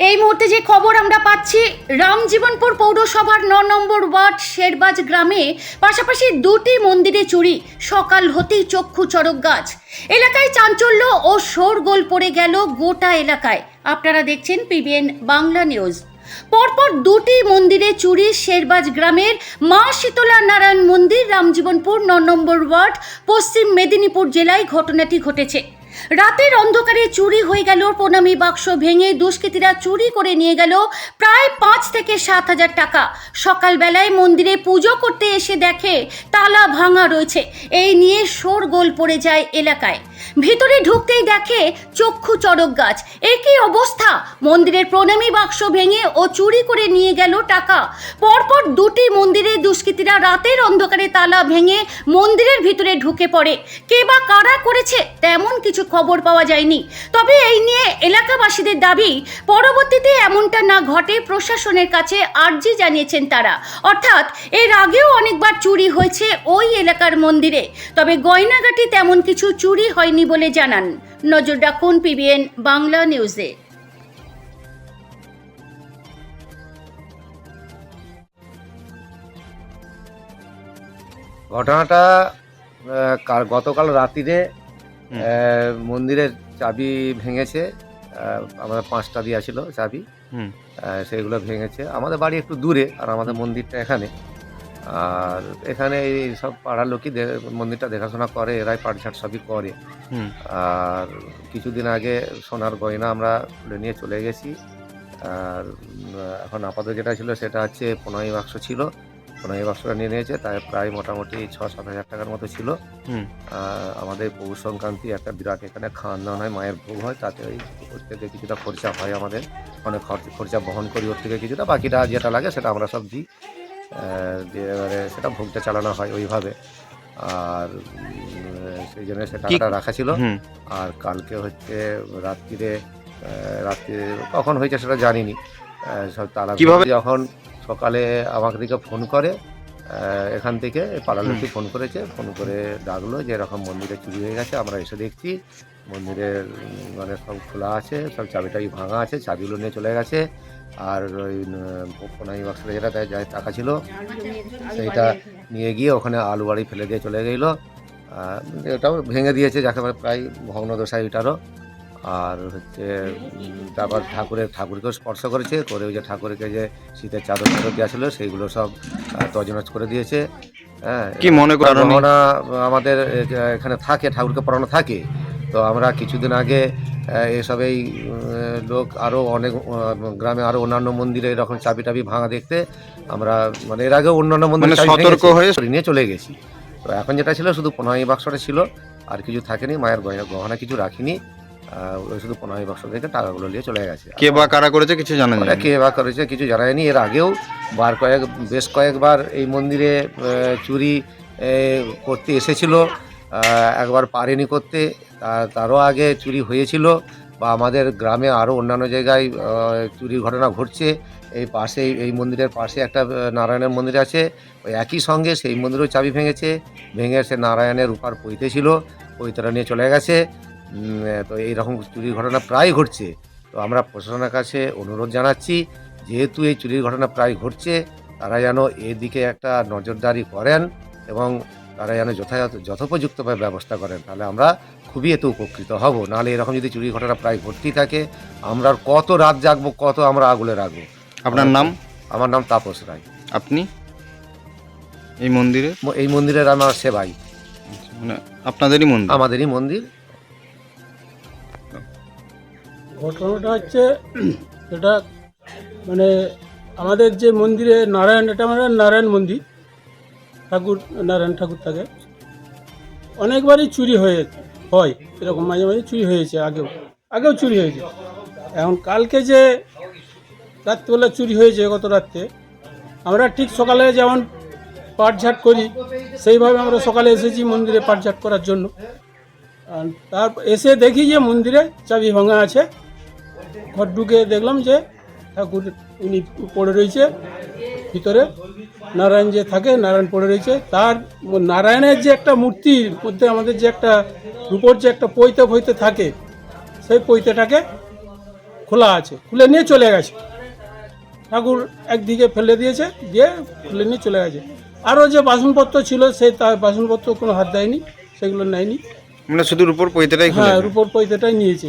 এই মুহূর্তে যে খবর আমরা পাচ্ছি রামজীবনপুর পৌরসভার ন নম্বর ওয়ার্ড শেরবাজ গ্রামে পাশাপাশি দুটি মন্দিরে চুরি, সকাল হতেই চক্ষু চড়ক গাছ। এলাকায় চাঞ্চল্য ও শোরগোল পড়ে গেল গোটা এলাকায়। আপনারা দেখছেন পিবিএন বাংলা নিউজ। পরপর দুটি মন্দিরে চুরি শেরবাজ গ্রামের মা শীতলা নারায়ণ মন্দির রামজীবনপুর ন নম্বর ওয়ার্ড, পশ্চিম মেদিনীপুর জেলায় ঘটনাটি ঘটেছে। রাতের অন্ধকারে চুরি হয়ে গেল প্রণামী বাক্স ভেঙে দুষ্কৃতীরা চুরি করে নিয়ে গেল প্রায় পাঁচ থেকে সাত হাজার টাকা। সকালবেলায় মন্দিরে পুজো করতে এসে দেখে তালা ভাঙা রয়েছে। এই নিয়ে শোরগোল পড়ে যায় এলাকায়। ভিতরে ঢুকতেই দেখে চক্ষু চড়ক গাছ। একই অবস্থা। মন্দিরের প্রণামী বাক্স ভেঙে ও চুরি করে নিয়ে গেল টাকা। পরপর দুটি মন্দিরে দুষ্কৃতীরা রাতের অন্ধকারে তালা ভেঙে মন্দিরের ভিতরে ঢুকে পড়ে। কে বা কারা করেছে? তেমন কিছু খবর পাওয়া যায়নি। তবে এই নিয়ে এলাকাবাসীদের দাবি, পরবর্তীতে এমনটা না ঘটে প্রশাসনের কাছে আর্জি জানিয়েছেন তারা। অর্থাৎ, এর আগেও অনেকবার চুরি হয়েছে ওই এলাকার মন্দিরে। তবে গয়নাগাটি তেমন কিছু চুরি হয়নি বলে জানান। নজর রাখুন পিবিএন বাংলা নিউজে। ঘটনাটা গতকাল রাত্রিরে মন্দিরের চাবি ভেঙেছে আমাদের পাঁচটা দিয়া ছিল চাবি। সেগুলো ভেঙেছে। আমাদের বাড়ি একটু দূরে আর আমাদের মন্দিরটা এখানে। আর এখানে এই সব পাড়ার লোকই মন্দিরটা দেখাশোনা করে এরাই পাটঝাট সবই করে। আর কিছুদিন আগে সোনার গয়না আমরা তুলে নিয়ে চলে গেছি। আর এখন আপাতত যেটা ছিল সেটা হচ্ছে পনেরোই বাক্স ছিল। পনেরোই বাক্সটা নিয়ে নিয়েছে তাই প্রায় মোটামুটি ছ সাত হাজার টাকার মতো ছিল। আমাদের পৌষ সংক্রান্তি একটা বিরাট এখানে খাওয়ান দাওয়ান হয় মায়ের ভোগ হয় তাতে ওই ওর থেকে কিছুটা খরচা হয় আমাদের। অনেক খরচ- খরচা বহন করি ওর থেকে কিছুটা বাকিটা যেটা লাগে সেটা আমরা সব দিই। দিয়ে এবারে সেটা ভোগটা চালানো হয় ওইভাবে। আর সেই জন্য সেটা রাখা ছিল। আর কালকে হচ্ছে রাত্রিরে আহ, রাত্রিরে কখন হয়েছে সেটা জানিনি। সব তালা কীভাবে? যখন সকালে আমাকে দিকে ফোন করে এখান থেকে পাড়ার ফোন করেছে ফোন করে ডাকলো যে এরকম মন্দিরে চুরি হয়ে গেছে আমরা এসে দেখছি। মন্দিরের মানে সব খোলা আছে সব চাবি টাবি ভাঙা আছে চাবিগুলো নিয়ে চলে গেছে। আর ওই কোনাই বাক্সটা যেটা তাই যাই টাকা ছিল সেইটা নিয়ে গিয়ে ওখানে আলু বাড়ি ফেলে দিয়ে চলে গেল। এটাও ভেঙে দিয়েছে যাকে প্রায় ভগ্নদশা এটারও। আর হচ্ছে তারপর ঠাকুরের ঠাকুরকেও স্পর্শ করেছে করে ওই যে ঠাকুরকে যে শীতের চাদর চাদর দেওয়া ছিল সেইগুলো সব তছনছ করে দিয়েছে। হ্যাঁ কি মনে করেন আমাদের এখানে থাকে ঠাকুরকে পড়ানো থাকে। তো আমরা কিছুদিন আগে আহ, এসব এই লোক আরও অনেক গ্রামে আরও অন্যান্য মন্দিরে এরকম চাবি টাবি ভাঙা দেখতে আমরা মানে এর আগে অন্যান্য মন্দিরে মানে সতর্ক হয়ে- নিয়ে চলে গেছি। তো এখন যেটা ছিল শুধু পনেরোই বাক্সটা ছিল আর কিছু থাকেনি মায়ের গয়না গহনা কিছু রাখিনি। ওই শুধু পনেরোই বাক্স থেকে টাকাগুলো নিয়ে চলে গেছে। কে বা কারা করেছে কিছু জানা ওরা যায় কে বা করেছে কিছু জানা যায়নি। এর আগেও বার কয়েক বেশ কয়েকবার এই মন্দিরে চুরি করতে এসেছিল। একবার পারেনি করতে। তারও আগে চুরি হয়েছিল বা আমাদের গ্রামে আরও অন্যান্য জায়গায় চুরির ঘটনা ঘটছে। এই পাশে এই মন্দিরের পাশে একটা নারায়ণের মন্দির আছে। ওই একই সঙ্গে সেই মন্দিরেও চাবি ভেঙেছে। ভেঙে সে নারায়ণের উপার পৈতে ছিল। পৈতরা নিয়ে চলে গেছে। তো এইরকম চুরির ঘটনা প্রায় ঘটছে। তো আমরা প্রশাসনের কাছে অনুরোধ জানাচ্ছি যেহেতু এই চুরির ঘটনা প্রায় ঘটছে তারা যেন এদিকে একটা নজরদারি করেন এবং তারা যেন যথাযথ যথোপযুক্তভাবে ব্যবস্থা করেন তাহলে আমরা খুবই এতে উপকৃত হব। নাহলে এরকম যদি চুরির ঘটনা প্রায় ঘটতেই থাকে আমরা কত রাত জাগবো কত আমরা আগুলে রাখব। আপনার নাম? আমার নাম তাপস রায়। আপনি? এই মন্দিরে? এই মন্দিরের আমার সেবাই। মানে আপনাদেরই মন্দির? আমাদেরই মন্দির। ঘটনাটা হচ্ছে এটা মানে আমাদের যে মন্দিরে নারায়ণ, এটা মানে নারায়ণ মন্দির, ঠাকুর, নারায়ণ ঠাকুর থাকে। অনেকবারই চুরি হয়ে, হয়, এরকম মাঝে মাঝে চুরি হয়েছে আগেও আগেও চুরি হয়েছে। এখন কালকে যে রাত্রিবেলা চুরি হয়েছে গত রাত্রে, আমরা ঠিক সকালে যেমন পাটঝাট করি, সেইভাবে আমরা সকালে এসেছি মন্দিরে পাটঝাট করার জন্য। তার, এসে দেখি যে মন্দিরে চাবি ভাঙা আছে। ঘর ঢুকে দেখলাম যে ঠাকুর উনি পড়ে রয়েছে ভিতরে। নারায়ণ যে থাকে নারায়ণ পড়ে রয়েছে। তার নারায়ণের যে একটা মূর্তির মধ্যে আমাদের যে একটা রূপর যে একটা পৈতে ফৈতে থাকে সেই পৈতেটাকে খোলা আছে খুলে নিয়ে চলে গেছে। ঠাকুর একদিকে ফেলে দিয়েছে দিয়ে খুলে নিয়ে চলে গেছে। আরও যে বাসনপত্র ছিল সেই তার বাসনপত্র কোনো হাত দেয়নি সেগুলো নেয়নি। মানে শুধু উপর পৈতেটাই হ্যাঁ রূপোর পৈতেটাই নিয়েছে।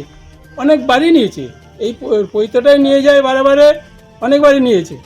অনেক বাড়ি নিয়েছে। এই পৈতাটাই নিয়ে যায় বারে বারে অনেকবারই নিয়েছে।